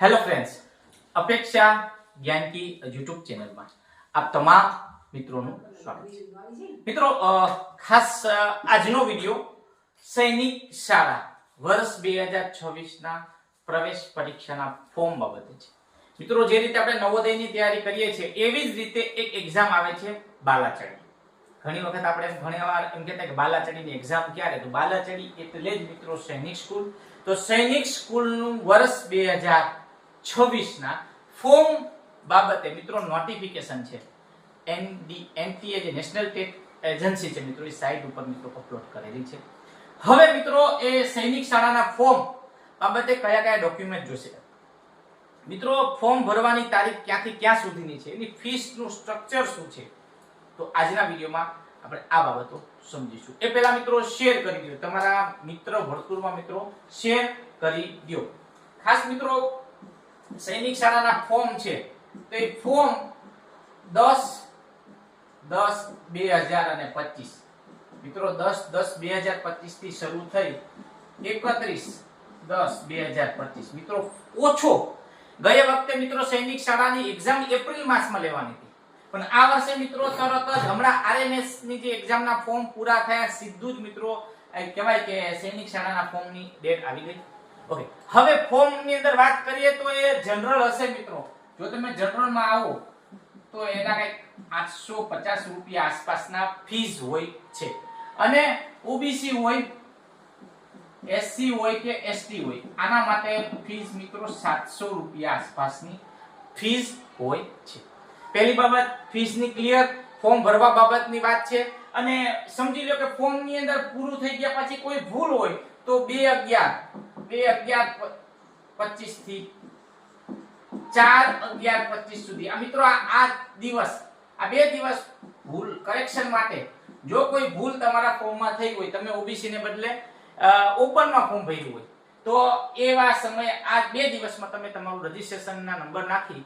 Hello friends અપેક્ષા જ્ઞાન કી YouTube ચેનલમાં આપ તમામ મિત્રોનું સ્વાગત છે. મિત્રો ખાસ આજનો વિડિયો સૈનિક શાળા વર્ષ બે હજાર છવ્વીસના પ્રવેશ પરીક્ષાના ફોર્મ બાબતે છે. મિત્રો, જે રીતે આપણે નવોદયની તૈયારી કરીએ છીએ, એવી જ રીતે એક એક્ઝામ આવે છે બાલાચડી. ઘણી વખત આપણે ઘણી વાર એમ કહેતા કે બાલાચડીની એક્ઝામ ક્યારે? તો બાલાચડી એટલે જ મિત્રો સૈનિક સ્કૂલ તો સૈનિક સ્કૂલનું વર્ષ બે હજાર છવ્વીસના ફોર્મ બાબતે મિત્રો નોટિફિકેશન છે. એનડી, એનટીએ જે નેશનલ ટેટ એજન્સી છે મિત્રો, એ સાઇટ ઉપર મિત્રો અપલોડ કરેલી છે. હવે મિત્રો એ સૈનિક શાળાના ફોર્મ બાબતે કયા કયા ડોક્યુમેન્ટ જોશે? મિત્રો ફોર્મ ભરવાની તારીખ ક્યાંથી ક્યાં સુધીની છે? એની ફીસનું સ્ટ્રક્ચર શું છે? તો આજના વિડીયોમાં આપણે આ બાબતો સમજીશું. એ પહેલા મિત્રો શેર કરી દો તમારા મિત્ર વર્તુળમાં મિત્રો શેર કરી દો ખાસ મિત્રો સૈનિક શાળાના ફોર્મ છે. તો એ ફોર્મ દસ દસ, બે હજાર અને પચીસ. મિત્રો, દસ દસ, બે હજાર પચીસથી શરૂ થઈ એકત્રીસ, દસ, બે હજાર પચીસ. મિત્રો, ઓછો. ગયા વખતે મિત્રો સૈનિક શાળાની એક્ઝામ એપ્રિલ માસમાં લેવાની હતી. પણ આ વર્ષે મિત્રો તરત જ હમણાં આરએમએસની જે એક્ઝામના ફોર્મ પૂરા થયા, સીધું જ મિત્રો કહેવાય કે સૈનિક શાળાના ફોર્મની ડેટ આવી ગઈ. ઓકે હવે ફોર્મની અંદર વાત કરીએ તો એ જનરલ હશે મિત્રો. જો તમે જનરલમાં આવો, તો એના કંઈક આઠસો પચાસ રૂપિયા આસપાસના ફીસ હોય છે. અને ઓબીસી હોય એસસી હોય કે એસટી હોય, આના માટે ફીસ મિત્રો સાતસો રૂપિયા આસપાસની ફીસ હોય છે. પહેલી બાબત ફીસની ક્લિયર ફોર્મ ભરવા બાબતની વાત છે. અને સમજી લો કે ફોર્મની અંદર પૂરું થઈ ગયા પછી કોઈ ભૂલ હોય, તો બે અગિયાર. બે અગિયાર પચીસ ચાર અગિયાર પચીસ સુધી. આ મિત્રો, આ દિવસ, આ બે દિવસ ભૂલ કરેક્શન માટે જો કોઈ ભૂલ તમારા ફોર્મમાં થઈ હોય, તમે ઓબીસી ને બદલે ઓપનમાં ફોર્મ ભર્યું હોય, તો એવા સમયે આ બે દિવસમાં તમે તમારું રજીસ્ટ્રેશનના નંબર નાખી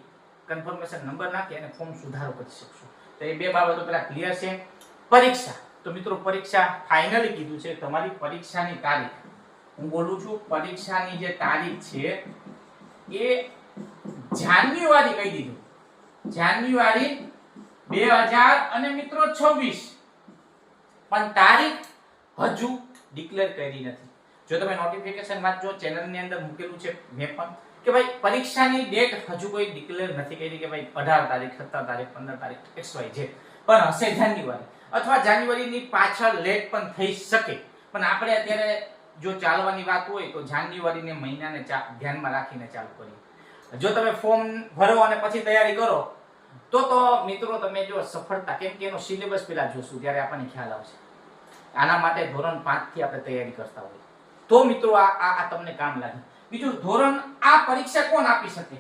કન્ફર્મેશન નંબર નાખી અને ફોર્મ સુધારો કરી શકશો. તો એ બે બાબતો પેલા ક્લિયર છે. પરીક્ષા. તો મિત્રો, પરીક્ષા ફાઇનલી કીધું છે. તમારી પરીક્ષાની તારીખ. હું બોલું છું, પરીક્ષાની જે તારીખ છે, એ જાન્યુઆરી કહી દીધું. જાન્યુઆરી બે હજાર અને મિત્રો છવ્વીસ. પણ તારીખ હજુ ડિક્લેર કરી નથી. જો તમે નોટિફિકેશન વાંચજો ચેનલની અંદર મૂકેલું છે, મેં પણ, કે ભાઈ પરીક્ષાની ડેટ હજુ કોઈ ડિક્લેર નથી કરી કે ભાઈ અઢાર તારીખ, સત્તર તારીખ, પંદર તારીખ, એક્સ વાય છે પણ હશે જાન્યુઆરી. અથવા જાન્યુઆરીની પાછળ લેટ પણ થઈ શકે. પણ આપણે અત્યારે જો ચાલવાની વાત હોય તો જાન્યુઆરીને મહિનાને ધ્યાનમાં રાખીને ચાલુ કરીએ. જો તમે ફોર્મ ભરો અને પછી તૈયારી કરો, તો તો મિત્રો તમે જો સફળતા, કેમ કે એનો સિલેબસ પેલા જોશું, ત્યારે આપણને ખ્યાલ આવશે. આના માટે ધોરણ 5 થી આપણે તૈયારી કરતા હોઈએ. તો મિત્રો આ આ તમને કામ લાગે. બીજું, ધોરણ આ પરીક્ષા કોણ આપી શકે?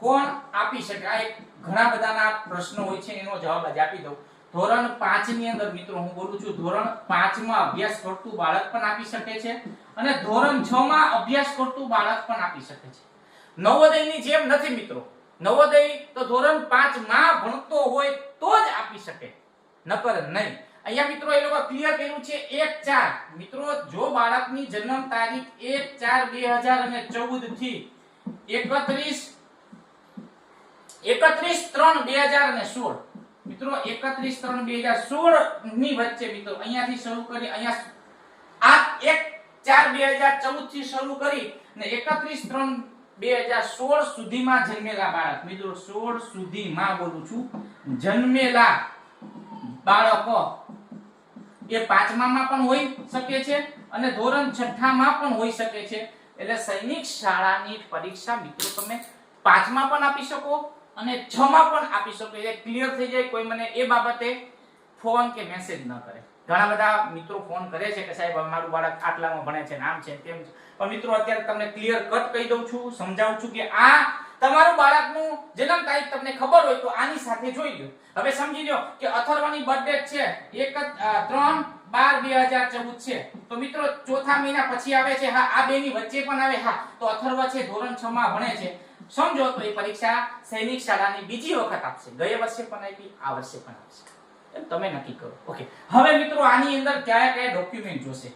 કોણ આપી શકે? આ એક ઘણા બધાના પ્રશ્નો હોય છે, એનો જવાબ આજે આપી દઉં. ધોરણ 5 ની અંદર મિત્રો હું બોલું છું, ધોરણ 5 માં અભ્યાસ કરતું બાળક પણ આપી શકે છે અને ધોરણ 6 માં અભ્યાસ કરતું બાળક પણ આપી શકે છે. નવોદયની જેમ નથી મિત્રો. નવોદય તો ધોરણ 5 માં ભણતો હોય તો જ આપી શકે. નકર નહીં. અહીંયા મિત્રો એ લોકો ક્લિયર કર્યું છે 1 4 મિત્રો, જો બાળકની જન્મ તારીખ 1 4 2014 થી 31 31 3 2016 મિત્રો 31 3 2016 ની વચ્ચે મિત્રો, અહીંયાથી શરૂ કરી, અહીંયા આ 1 4 2014 થી શરૂ કરી ને 31 3 2016 સુધીમાં જન્મેલા બાળક. મિત્રો 16 સુધીમાં બોલું છું. જન્મેલા બાળકો એ પાંચમામાં પણ હોઈ શકે છે અને ધોરણ છઠ્ઠામાં પણ હોઈ શકે છે. એટલે સૈનિક શાળાની પરીક્ષા મિત્રો, તમે પાંચમાં પણ આપી શકો. અને છ માં પણ આપી શકો. એટલે ક્લિયર થઈ જાય કોઈ મને એ બાબતે ફોન કે મેસેજ ન કરે. ઘણા બધા મિત્રો ફોન કરે છે કે સાહેબ મારું બાળક આટલામાં ભણે છે નામ છે તેમ છે. પણ મિત્રો, અત્યારે તમને ક્લિયર કટ કહી દઉં છું, સમજાવું છું કે આ તમારું બાળકનું જન્મ તારીખ તમને ખબર હોય તો આની સાથે જોઈ લો હવે સમજી લો કે અથર્વની બર્થડે છે. એક ત્રણ બાર બે હજાર ચૌદ છે. તો મિત્રો, ચોથા મહિના પછી આવે છે. હા, આ બે ની વચ્ચે પણ આવે. હા, તો અથર્વ છે, ધોરણ છ માં ભણે છે. સમજો પરીક્ષા સૈનિક શાળાની બીજી વખત આપશે. ગયા વર્ષે પણ આપી, આ વર્ષે પણ આપશે. એમ તમે નક્કી કરો. ઓકે. હવે મિત્રો આની અંદર કયા કયા ડોક્યુમેન્ટ જોશે.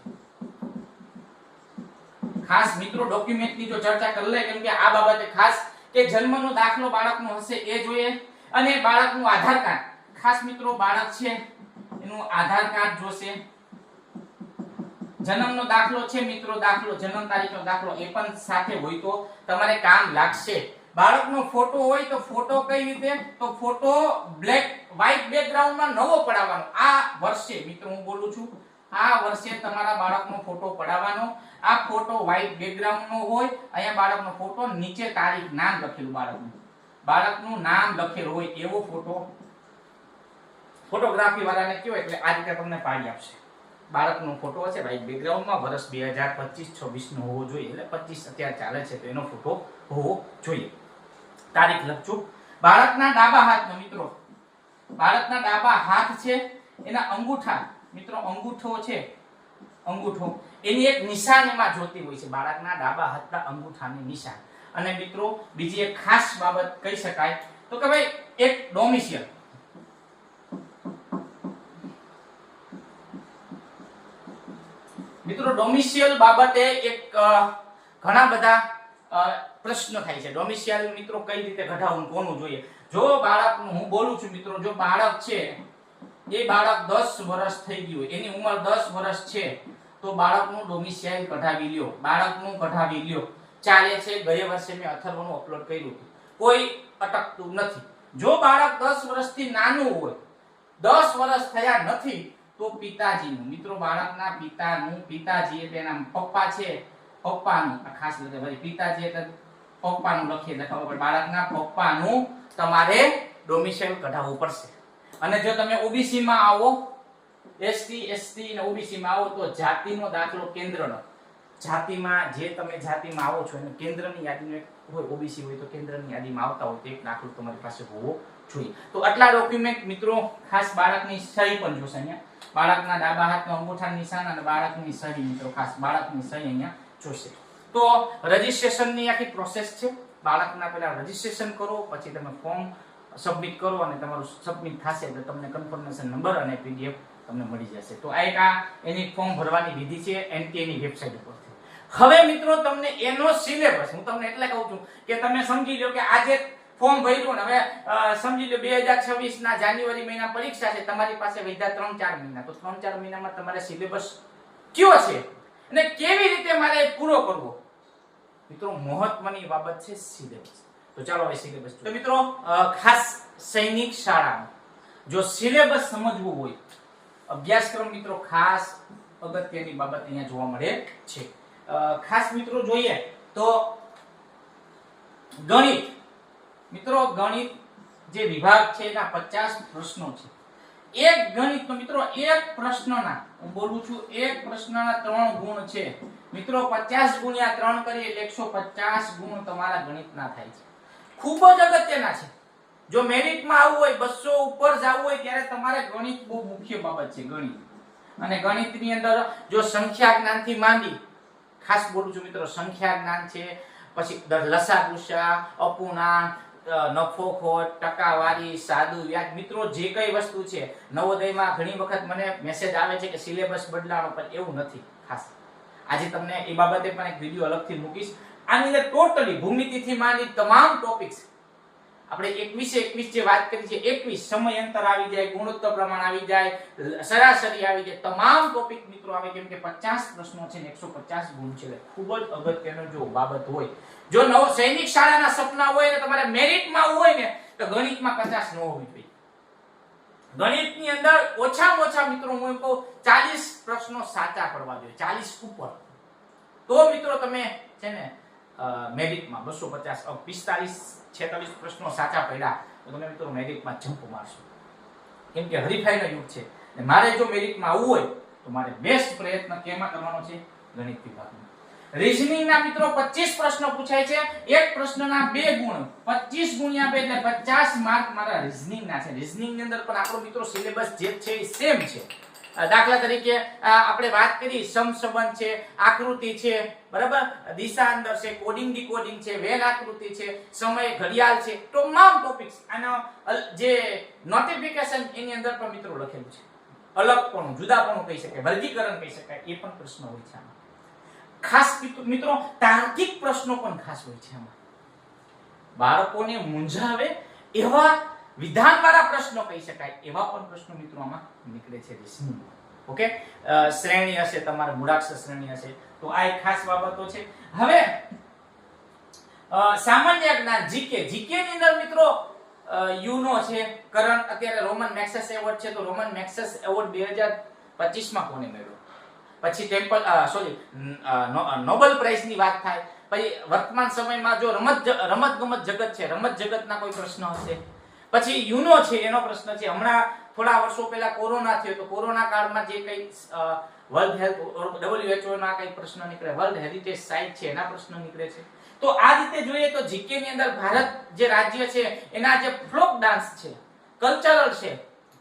ખાસ મિત્રો ડોક્યુમેન્ટની જો ચર્ચા કરી લે, કેમ કે આ બાબતે ખાસ કે જન્મનો દાખલો બાળકનો હશે એ જોઈએ. અને બાળકનું આધાર કાર્ડ. ખાસ મિત્રો બાળક છે, એનું આધાર કાર્ડ જોશે. જન્મનો દાખલો છે મિત્રો, દાખલો, જન્મ તારીખનો દાખલો એ પણ સાથે હોય તો તમારે કામ લાગશે. બાળકનો ફોટો હોય તો ફોટો કઈ રીતે? તો ફોટો બ્લેક વ્હાઇટ બેકગ્રાઉન્ડમાં નવો પડાવવાનો. આ વર્ષે મિત્રો હું બોલું છું, આ વર્ષે તમારા બાળકનો ફોટો પડાવવાનો. આ ફોટો વ્હાઇટ બેકગ્રાઉન્ડનો હોય, અહીંયા બાળકનો ફોટો, નીચે તારીખ, નામ લખેલું બાળકનું. બાળકનું નામ લખેલું હોય એવો ફોટો. ફોટોગ્રાફી વાળાને કયો એટલે આ રીતે તમને પાડી આપશે. બાળકનો ફોટો હશે. વ્હાઇટ બેકગ્રાઉન્ડમાં વર્ષ બે હજાર પચીસ, છવ્વીસનો હોવો જોઈએ. એટલે પચીસ અત્યારે ચાલે છે, તો એનો ફોટો હોવો જોઈએ. તારીખ લખજો. બાળકના ડાબા હાથનો મિત્રો, બાળકના ડાબા હાથ છે, એના અંગૂઠા, મિત્રો, અંગૂઠો છે, અંગૂઠો. એની એક નિશાન એમાં જોતી હોય છે, બાળકના ડાબા હાથના અંગૂઠાની નિશાન. અને મિત્રો, બીજી એક ખાસ બાબત કહી શકાય. તો કે ભાઈ, એક ડોમિશિયલ મિત્રો ડોમિશિયલ બાબતે એક ઘણા બધા પ્રશ્ન થાય છે. ડોમિશિયલ મિત્રો કઈ રીતે ઘટાડવું, કોનું જોઈએ? જો બાળકનું, હું બોલું છું મિત્રો, જો બાળક છે, એ બાળક 10 વર્ષ થઈ ગયું એની ઉંમર 10 વર્ષ છે, તો બાળકનું ડોમિશિયલ કઢાવી લ્યો. બાળકનું કઢાવી લ્યો. ચાલે છે, ગયા વર્ષે મેં અથર્વનું અપલોડ કર્યું કોઈ અટકતું નથી. જો બાળક દસ વર્ષથી નાનું હોય, દસ વર્ષ થયા નથી તો પિતાજીનું, મિત્રો બાળકના પિતાનું, પિતાજી એટલે એના પપ્પા છે, પપ્પાનું ખાસ લખે ભાઈ, પિતાજી એટલે પપ્પાનું લખીએ એટલે ખબર બાળકના પપ્પાનું તમારે ડોમિસાઇલ કઢાવવું પડશે. અને જો તમે ઓબીસી માં આવો એસટી એસટી અને ઓબીસી માં આવો, તો જાતિનો દાખલો કેન્દ્રનો. જાતિમાં જે તમે જાતિમાં આવો છો, એને કેન્દ્રની યાદીનો એક હોય, ઓબીસી હોય તો કેન્દ્રની યાદીમાં આવતા હોય, તો એક દાખલો તમારી પાસે હોવો જોઈએ. તો આટલા ડોક્યુમેન્ટ મિત્રો, ખાસ બાળકની સહી પણ જોશે અહીંયા. બાળકના ડાબા હાથમાં અંગૂઠાનું નિશાન અને બાળકની સહી મિત્રો, ખાસ બાળકની સહી અહીંયા જોશે. તો રજીસ્ટ્રેશનની આખી પ્રોસેસ છે. બાળકના પહેલા રજીસ્ટ્રેશન કરો, પછી તમે ફોર્મ સબમિટ કરો અને તમારું સબમિટ થશે એટલે તમને કન્ફર્મેશન નંબર અને પીડીએફ તમને મળી જશે. તો આ એક આ એની ફોર્મ ભરવાની વિધિ છે એનટીએની વેબસાઇટ ઉપરથી. હવે મિત્રો, તમને એનો સિલેબસ હું તમને એટલે કહું છું કે તમે સમજી લો કે આજે ફોર્મ ભર્યું હવે સમજી લો બે હજાર છવ્વીસ ના જાન્યુઆરી મહિના પરીક્ષા છે, તમારી પાસે વધ્યા ત્રણ ચાર મહિના. તો ત્રણ ચાર મહિનામાં તમારે સિલેબસ કયો છે? અને કેવી રીતે મારે પૂરો કરવો? મિત્રો, મહત્વની બાબત છે સિલેબસ. તો ચાલો હવે સિલેબસ તો મિત્રો ખાસ સૈનિક શાળામાં જો સિલેબસ સમજવું હોય અભ્યાસક્રમ મિત્રો, ખાસ અગત્યની બાબત અહીંયા જોવા મળે છે. ખાસ મિત્રો, જોઈએ તો ગણિત. મિત્રો, ગણિત જે વિભાગ છે, એના પચાસ પ્રશ્નો છે. એક ગણિતનો મિત્રો, એક પ્રશ્નના, હું બોલું છું, એક પ્રશ્નના ત્રણ ગુણ છે. મિત્રો, પચાસ ગુણ્યા ત્રણ કરીએ એટલે એકસો પચાસ ગુણ તમારા ગણિતના થાય છે. ખૂબ જ અગત્યના છે. જો મેરિટમાં આવવું હોય, બસો ઉપર જવું હોય, ત્યારે તમારે ગણિત બહુ મુખ્ય બાબત છે, ગણિત. અને ગણિતની અંદર જો સંખ્યા જ્ઞાનથી માંડી, ખાસ બોલું છું મિત્રો, સંખ્યા જ્ઞાન છે, પછી લસા ગુસા અપૂર્ણાંક નફો, ખોટ ટકાવારી સાદું, વ્યાજ. મિત્રો, જે કઈ વસ્તુ છે, નવોદયમાં ઘણી વખત મને મેસેજ આવે છે કે સિલેબસ બદલાણો, પણ એવું નથી ખાસ. આજે તમને એ બાબતે પણ એક વીડિયો અલગથી મૂકીશ. આની અંદર ટોટલી ભૂમિતિથી માંડી તમામ ટોપિક્સ આપણે એકવીસે એકવીસ જે વાત કરી છે, એકવીસ સમય અંતર આવી જાય, ગુણોત્તર પ્રમાણ આવી જાય, સરાસરી આવી જાય. તમામ ટોપિક મિત્રો આવે કેમ કે પચાસ પ્રશ્નો છે ને એકસો પચાસ ગુણ છે. ખૂબ જ અગત્યનો જો બાબત હોય. જો નવ સૈનિક શાળાના સપના હોય ને તમારે મેરિટમાં હોય ને, તો ગણિતમાં પચાસ ન હોવી જોઈએ. ગણિતની અંદર ઓછામાં ઓછા મિત્રો હું એમ કહું, ચાલીસ પ્રશ્નો સાચા પડવા જોઈએ, ચાલીસ ઉપર. તો મિત્રો તમે છે ને મેરિટમાં બસો પચાસ પિસ્તાલીસ, છેતાલીસ પ્રશ્નો સાચા પડ્યા તો તમે મિત્રો મેરિટમાં જમ્પ મારશો. કેમ કે હરીફાઈનો યુગ છે. મારે જો મેરિટમાં આવવું હોય તો મારે બેસ્ટ પ્રયત્ન કેમાં કરવાનો છે? ગણિત વિભાગમાં. રિઝનિંગના મિત્રો 25 પ્રશ્નો પૂછાય છે. એક પ્રશ્નના બે ગુણ. 25 ગુણ્યા બે એટલે 50 માર્ક મારા રિઝનિંગના છે. રિઝનિંગની અંદર પણ આપણો મિત્રો સિલેબસ જે છે એ સેમ છે. દાખલા તરીકે આપણે વાત કરી, સમસંબંધ છે, આકૃતિ છે, બરાબર? દિશા અંદર છે કોડિંગ ડીકોડિંગ છે, વેલ આકૃતિ છે, સમય, ઘડિયાળ છે, તમામ ટોપિક્સ આનો જે નોટિફિકેશન એની અંદર પણ મિત્રો લખેલું છે. અલગપણું, જુદાપણું કહી શકાય, વર્ગીકરણ કહી શકાય, એ પણ પ્રશ્ન હોય છે આમાં. ખાસ મિત્રો, તાર્કિક પ્રશ્નો પણ ખાસ હોય છે આમાં. બાળકોને મૂંઝાવે એવા વિધાનવાળા પ્રશ્નો કહી શકાય, એવા પણ પ્રશ્નો મિત્રો આમાં નીકળે છે ઓકે? શ્રેણી હશે, તમારે મૂળાક્ષર શ્રેણી હશે. તો આ એક ખાસ બાબતો છે. હવે સામાન્ય જ્ઞાન, જીકે. જીકે ની અંદર મિત્રો યુનો છે કરંટ અત્યારે રોમન મેક્સેસ એવોર્ડ છે, તો રોમન મેક્સેસ એવોર્ડ 2025 માં કોને મળ્યો પછી ટેમ્પલ સોરી નોબલ પ્રાઇઝની વાત થાય. પછી વર્તમાન સમયમાં જો રમત રમત ગમત જગત છે, રમત જગતના કોઈ પ્રશ્ન હશે? પછી યુનો છે, એનો પ્રશ્ન છે. હમણાં થોડા વર્ષો પહેલા કોરોના થયો તો કોરોના કાળમાં જે કંઈ વર્લ્ડ હેલ્થ ડબલ્યુએચઓ ના કંઈ પ્રશ્ન નીકળે, વર્લ્ડ હેરિટેજ સાઇટ છે, એના પ્રશ્નો નીકળે છે. તો આ રીતે જોઈએ તો જીકે ની અંદર ભારત જે રાજ્ય છે, એના જે ફ્લોક ડાન્સ છે, કલ્ચરલ છે,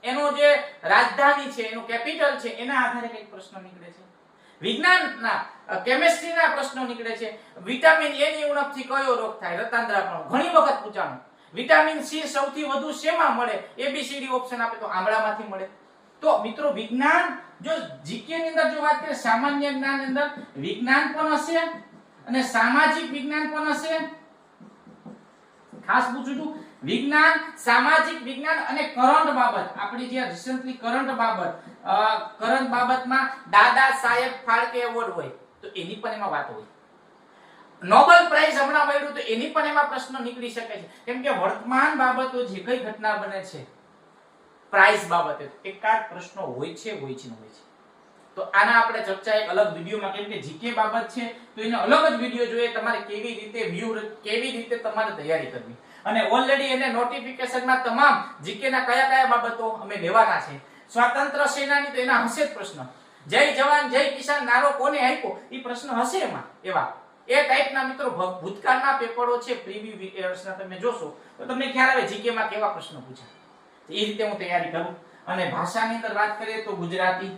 એનો જે રાજધાની છે, એનું કેપિટલ છે, એના આધારે કંઈક પ્રશ્ન નીકળે છે. વિજ્ઞાનના કેમેસ્ટ્રીના પ્રશ્નો નીકળે છે. વિટામિન એ ની ઉણપથી કયો રોગ થાય? રતાંદ્રા પણ ઘણી વખત પૂછાણું. વિટામિન સી સૌથી વધુ શેમાં મળે? એબીસીડી ઓપ્શન આપે તો આમળામાંથી મળે. તો મિત્રો વિજ્ઞાન, જો જીકે ની અંદર જો વાત કરીએ, સામાન્ય જ્ઞાન અંદર વિજ્ઞાન પણ હશે? અને સામાજિક વિજ્ઞાન પણ હશે? ખાસ પૂછું છું, વિજ્ઞાન, સામાજિક વિજ્ઞાન અને કરંટ બાબત. આપણી જે રિસન્ટલી કરંટ બાબત કરંટ બાબતમાં દાદા સાહેબ ફાળકે એવોર્ડ હોય, તો એની પણ એમાં વાત હોય. નોબેલ પ્રાઇઝ હમણાં મળ્યું તો એની પણ એમાં પ્રશ્ન નીકળી શકે છે. કેમ કે વર્તમાન બાબતો જે કઈ ઘટના બને છે પ્રાઇઝ બાબતે એકાદ પ્રશ્નો હોય છે હોય છે હોય છે. તો આના આપણે ચર્ચા એક અલગ વિડીયોમાં, કેમ કે જીકે બાબત છે, તો એનો અલગ જ વીડિયો જોઈએ, તમારે કેવી રીતે વ્યૂ કેવી રીતે તમારે તૈયારી કરવી. અને ઓલરેડી એને નોટિફિકેશનમાં તમામ જીકે ના કયા કયા બાબતો અમે લેવાના છે. સ્વાતંત્ર્ય સેનાની તો એના હશે જ પ્રશ્ન. જય જવાન, જય કિસાન, નારો કોને આપ્યો? એ પ્રશ્ન હશે એમાં, એવા. એ ટાઈપના મિત્રો ભૂતકાળના પેપરો છે પ્રીવી યર્સના તમે જોશો, તો તમને ખ્યાલ આવે જીકે માં કેવા પ્રશ્નો પૂછાય. એ રીતે હું તૈયારી કરું. અને ભાષાની અંદર વાત કરીએ તો ગુજરાતી.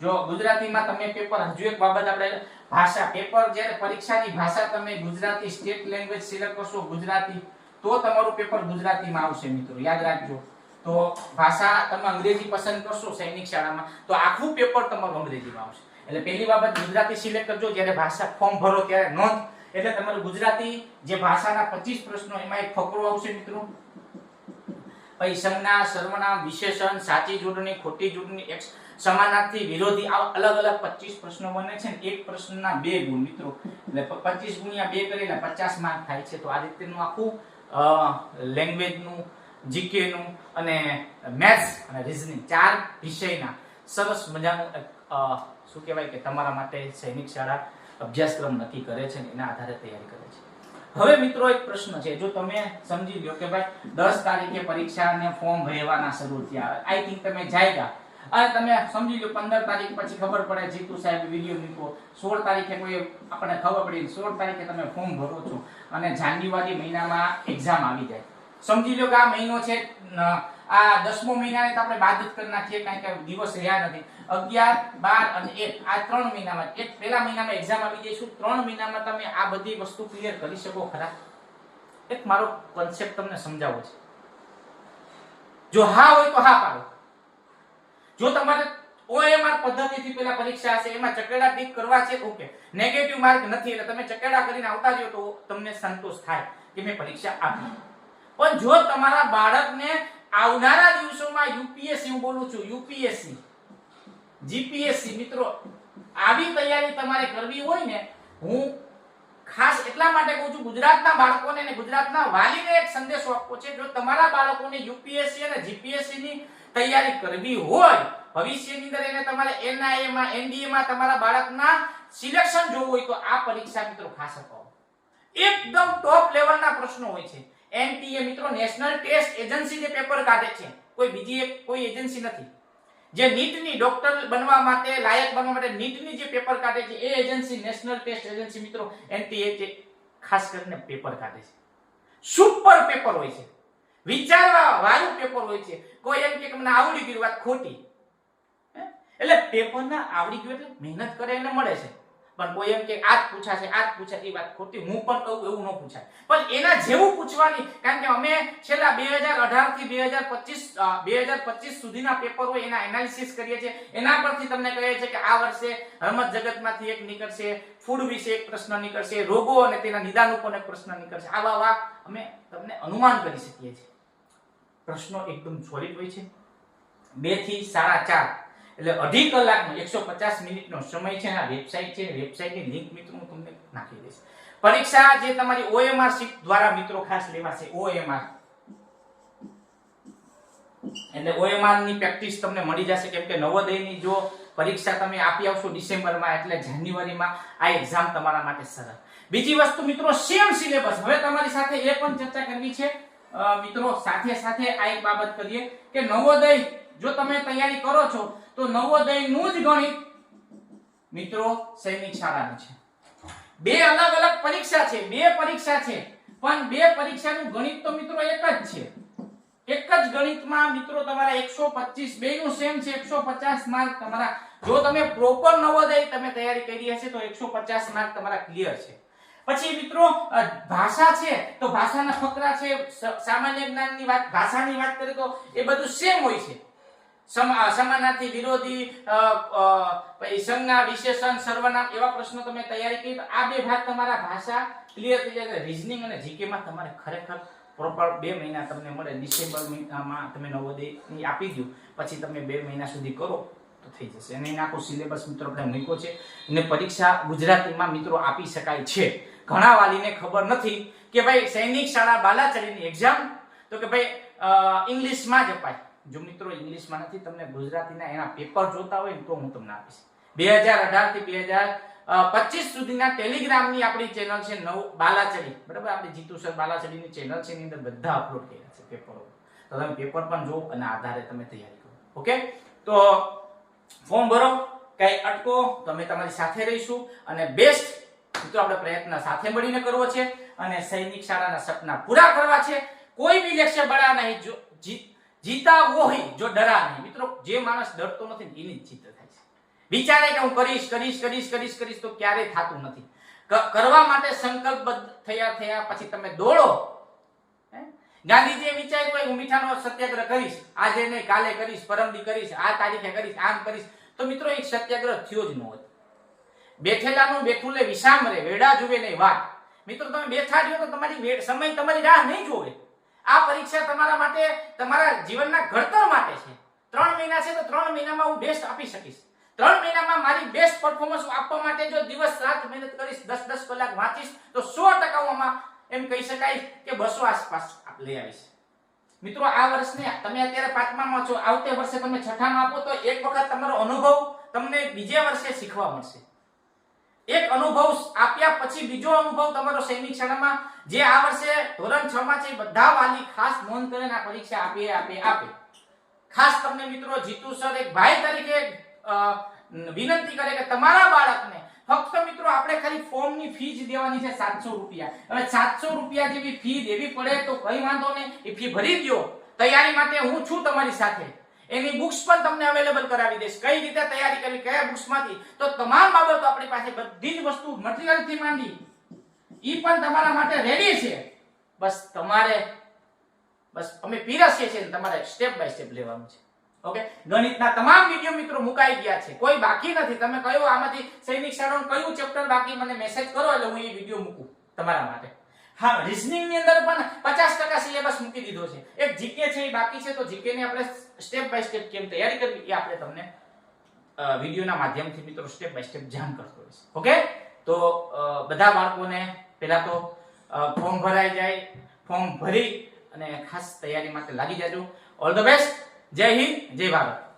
જો ગુજરાતીમાં તમે પેપર, હજુ એક બાબત આપણે ભાષા, પેપર જ્યારે પરીક્ષાની ભાષા તમે ગુજરાતી સ્ટેટ લેંગ્વેજ સિલેક્ટ કરશો ગુજરાતી, તો તમારું પેપર ગુજરાતીમાં આવશે મિત્રો, યાદ રાખજો. તો ભાષા તમે અંગ્રેજી પસંદ કરશો સૈનિક શાળામાં, તો આખું પેપર તમારું અંગ્રેજીમાં આવશે. એટલે પહેલી બાબત ગુજરાતી સિલેક્ટ કરજો, જ્યારે ભાષા ફોર્મ ભરો ત્યારે નોંધ. એટલે તમારું ગુજરાતી જે ભાષાના 25 પ્રશ્નો, એમાં એક ફકરો આવશે મિત્રો. પછી સંજ્ઞા સર્વનામ વિશેષણ, સાચી જોડણી ખોટી જોડણી એક સમાનાર્થી વિરોધી આ અલગ અલગ 25 પ્રશ્નો બને છે ને, એક પ્રશ્નના બે ગુણ મિત્રો. એટલે પ- 25 ગુણ્યા બે કરીને 50 માર્ક થાય છે. તો આ રીતેનું આખું લેંગ્વેજનું જીકેનું અને મેથ્સ અને રીઝનિંગ ચાર વિષયના. સરસ મજાનું શું કહેવાય કે તમારા માટે સૈનિક શાળા અભ્યાસક્રમ નક્કી કરે છે એના આધારે તૈયારી કરે છે. હવે મિત્રો એક પ્રશ્ન છે, જો તમે સમજી લો કે ભાઈ દસ તારીખે પરીક્ષા ને ફોર્મ ભરવાના શરૂ થયા આઈ થિંક તમે જાયગા અને તમે સમજી લો પંદર તારીખ પછી ખબર પડે, જીતુ સાહેબ વીડિયો મૂકો. સોળ તારીખે કોઈ આપણને ખબર પડી સોળ તારીખે તમે ફોર્મ ભરો છો. અને જાન્યુઆરી મહિનામાં એક્ઝામ આવી જાય. સમજી લો કે આ મહિનો છે આ દસમો મહિનાને તો આપણે બાદ જ કરી નાખીએ કારણ કે દિવસ રહ્યા નથી. અગિયાર, બાર અને એક, આ ત્રણ મહિનામાં, એક પહેલા મહિનામાં એક્ઝામ આવી જઈશું ત્રણ મહિનામાં તમે આ બધી વસ્તુ ક્લિયર કરી શકો ખરા. એક મારો કોન્સેપ્ટ તમને સમજાવો છે. જો હા હોય તો હા પાડો. જો તમારે ઓએમઆર પદ્ધતિથી પેલા પરીક્ષા હશે, એમાં ચકેડા ટીક કરવા છે, ઓકે. નેગેટિવ માર્ક નથી, એટલે તમે ચકેડા કરીને આવતા જો તો તમને સંતોષ થાય કે મેં પરીક્ષા આપી. પણ જો તમારા બાળકને આવનારા દિવસોમાં યુપીએસસી, હું બોલું છું, યુપીએસસી, જીપીએસસી, મિત્રો, આવી તૈયારી તમારે કરવી હોય ને, હું ખાસ એટલા માટે કહું છું, ગુજરાતના બાળકોને અને ગુજરાતના વાલીને એક સંદેશો આપવો છે, જો તમારા બાળકોને યુપીએસસી અને જીપીએસસી ની તૈયારી કરવી હોય, ભવિષ્યની અંદર એને તમારે એનઆઈએ માં એનડીએ માં તમારા બાળકના સિલેક્શન જોવું હોય તો આ પરીક્ષા મિત્રો ખાસ અપાવો. એકદમ ટોપ લેવલના પ્રશ્નો હોય છે. એનટીએ મિત્રો નેશનલ ટેસ્ટ એજન્સી જે પેપર કાઢે છે. કોઈ બીજી એક, કોઈ એજન્સી નથી. જે નીટની ડોક્ટર બનવા માટે, લાયક બનવા માટે નીટની જે પેપર કાઢે છે, એ એજન્સી, નેશનલ ટેસ્ટ એજન્સી મિત્રો એનટીએ જે ખાસ કરીને પેપર કાઢે છે. સુપર પેપર હોય છે. વિચારવા વાળું પેપર હોય છે. કોઈ એમ કે મને આવડી ગયું વાત ખોટી? એટલે પેપરના આવડી ગયું એટલે મહેનત કરે એને મળે છે. પણ કોઈ એમ કે આ જ પૂછાશે, આ જ પૂછાય એ વાત ખોટી. હું પણ કહું એવું ન પૂછાય. પણ એના જેવું પૂછવાની, કારણ કે અમે છેલ્લા બે હજાર અઢારથી બે હજાર પચીસ બે હજાર પચીસ સુધીના પેપરો એના એનાલિસિસ કરીએ છીએ. એના પરથી તમને કહીએ છીએ કે આ વર્ષે રમત જગતમાંથી એક નીકળશે ફૂડ વિશે એક પ્રશ્ન નીકળશે, રોગો અને તેના નિદાન ઉપર એક પ્રશ્ન નીકળશે. આવા આવા અમે તમને અનુમાન કરી શકીએ છીએ. પ્રશ્નો એકદમ સોલિડ હોય છે. બેથી સાડા ચાર એટલે અઢી કલાકનો, એકસો પચાસ મિનિટનો સમય છે આ વેબસાઇટ છે વેબસાઇટની લિંક મિત્રો હું તમને નાખી દઈશ. પરીક્ષા જે તમારી ઓએમઆર શીટ દ્વારા મિત્રો ખાસ લેવાશે ઓએમઆર એટલે ઓએમઆરની પ્રેક્ટિસ તમને મળી જશે, કેમ કે નવોદયની જો પરીક્ષા તમે આપી આવશો ડિસેમ્બરમાં, એટલે જાન્યુઆરીમાં આ એક્ઝામ તમારા માટે સરળ. બીજી વસ્તુ મિત્રો સેમ સિલેબસ હવે તમારી સાથે એ પણ ચર્ચા કરવી છે. મિત્રો, સાથે સાથે આ એક બાબત કરીએ કે નવોદય જો તમે તૈયારી કરો છો તો નવોદયનું જ ગણિત મિત્રો સૈનિક શાળાનું છે? બે અલગ અલગ પરીક્ષા છે, બે પરીક્ષા છે, પણ બે પરીક્ષાનું ગણિત તો મિત્રો એક જ છે. એક જ ગણિતમાં મિત્રો તમારા 125 બેયનું સેમ છે 150 માર્ક તમારા જો તમે પ્રોપર નવોદય તમે તૈયારી કરી હશે તો 150 માર્ક તમારા ક્લિયર છે. પછી મિત્રો ભાષા છે, તો ભાષાના ફકરા છે સામાન્ય જ્ઞાનની વાત ભાષાની વાત કરીએ તો એ બધું સેમ હોય છે. સમાનાર્થી વિરોધી સંજ્ઞા વિશેષણ, સર્વનામ એવા પ્રશ્નો તમે તૈયારી કરી આ બે ભાગ તમારા ભાષા ક્લિયર થઈ જાય રીઝનિંગ અને જીકે માં તમારે ખરેખર પ્રોપર બે મહિના તમને મળે. ડિસેમ્બર મહિનામાં તમે નવોદયની આપી દો. પછી તમે બે મહિના સુધી કરો તો થઈ જશે. અને આખો સિલેબસ મિત્રો આપણે મૂક્યો છે. અને પરીક્ષા ગુજરાતીમાં મિત્રો આપી શકાય છે. ઘણા વાલીને ખબર નથી કે ભાઈ સૈનિક શાળા બાલાચડીની એક્ઝામ તો કે ભાઈ ઇંગ્લિશમાં જ અપાય. જો મિત્રો ઇંગ્લિશમાં નથી તમને ગુજરાતીના એના પેપર જોતા હોય તો હું તમને આપીશ. બે હજાર અઢારથી બે હજાર પચીસ સુધીના ટેલિગ્રામની આપણી ચેનલ છે નવ બાલાચડી. બરાબર? આપણે જીતુ સર બાલાચડીની ચેનલ છે, એની અંદર બધા અપલોડ કર્યા છે પેપરો તો તમે પેપર પણ જો અને આધારે તમે તૈયારી કરો. ઓકે? તો ફોર્મ ભરો, કઈ અટકો તો અમે તમારી સાથે રહીશું. અને બેસ્ટ મિત્રો, આપણે પ્રયત્ન સાથે મળીને કરવો છે. અને સૈનિક શાળાના સપના પૂરા કરવા છે. કોઈ બી લક્ષ્ય બળા નહીં, જો જી- જીતા હોય જો ડરા નહીં. મિત્રો, જે માણસ ડરતો નથી એની જ જીત થાય છે. વિચારે કે હું કરીશ કરીશ કરીશ કરીશ કરીશ તો ક્યારેય થતું નથી. કરવા માટે સંકલ્પબદ્ધ થયા થયા પછી તમે દોડો? ગાંધીજીએ વિચાર્યું હોય, હું મીઠાનો સત્યાગ્રહ કરીશ, આજે નહીં, કાલે કરીશ પરમદી કરીશ, આ તારીખે કરીશ, આમ કરીશ. તો મિત્રો, એક સત્યાગ્રહ થયો જ ન હોત. બેઠેલાનું બેઠું લે વિસામ રે, વેડા જુએ નહીં વાત. મિત્રો, તમે બેઠા જુઓ તો તમારી સમય તમારી રાહ નહીં જોવે આ પરીક્ષા તમારા માટે, તમારા જીવનના ઘડતર માટે છે. ત્રણ મહિના છે તો ત્રણ મહિનામાં હું બેસ્ટ આપી શકીશ. ત્રણ મહિનામાં મારી બેસ્ટ પરફોર્મન્સ આપવા માટે જો દિવસ રાત મહેનત કરીશ, દસ દસ કલાક વાંચીશ, તો સો ટકા હું આમાં એમ કહી શકાય કે બસો આસપાસ લઈ આવીશ. મિત્રો, આ વર્ષને તમે અત્યારે પાંચમામાં છો, આવતે વર્ષે તમે છઠ્ઠામાં આપો તો એક વખત તમારો અનુભવ તમને બીજે વર્ષે શીખવા મળશે. એક અનુભવ આપ્યા, પછી બીજો અનુભવ તમારો સૈનિક શાળામાં, જે આ વર્ષે ધોરણ 6 માં છે, બધા વાલી ખાસ નોંધ કરીને આ પરીક્ષા આપે આપે આપે ખાસ તમને મિત્રો જીતુ સર એક ભાઈ તરીકે વિનંતી કરે કે તમારા બાળકને, ફક્ત મિત્રો આપણે ખાલી ફોર્મની ફી જ દેવાની છે સાતસો રૂપિયા. હવે સાતસો રૂપિયા જેવી ફી દેવી પડે તો કઈ વાંધો નહીં, એ ફી ભરી દો તૈયારી માટે હું છું તમારી સાથે. એની બુક્સ પણ તમને અવેલેબલ કરાવી દઈશ. કઈ રીતે તૈયારી કરવી, કયા બુક્સમાંથી તો તમામ બાબતો આપણી પાસે બધી જ વસ્તુ મટીરિયલથી માંડી. ઈ પણ તમારા માટે રેડી છે. બસ તમારે, બસ અમે પીરસીએ છીએ તમારે સ્ટેપ બાય સ્ટેપ લેવાનું છે. ઓકે ગણિતના તમામ વીડિયો મિત્રો મુકાઈ ગયા છે. કોઈ બાકી નથી. તમે કયો આમાંથી સૈનિક શાળાનું કયું ચેપ્ટર બાકી, મને મેસેજ કરો એટલે હું એ વીડિયો મૂકું તમારા માટે. હા રીઝનિંગની અંદર પણ પચાસ ટકા સિલેબસ મૂકી દીધો છે. એક જીકે છે, એ બાકી છે, તો જીકે ને આપણે સ્ટેપ બાય સ્ટેપ કેમ તૈયારી કરવી, એ આપણે તમને વિડીયોના માધ્યમથી મિત્રો સ્ટેપ બાય સ્ટેપ જાણ કરતો રહીશ. ઓકે? તો બધા બાળકોને પહેલા તો ફોર્મ ભરાઈ જાય ફોર્મ ભરી અને ખાસ તૈયારી માટે લાગી જાજો. ઓલ ધ બેસ્ટ જય હિન્દ, જય ભારત.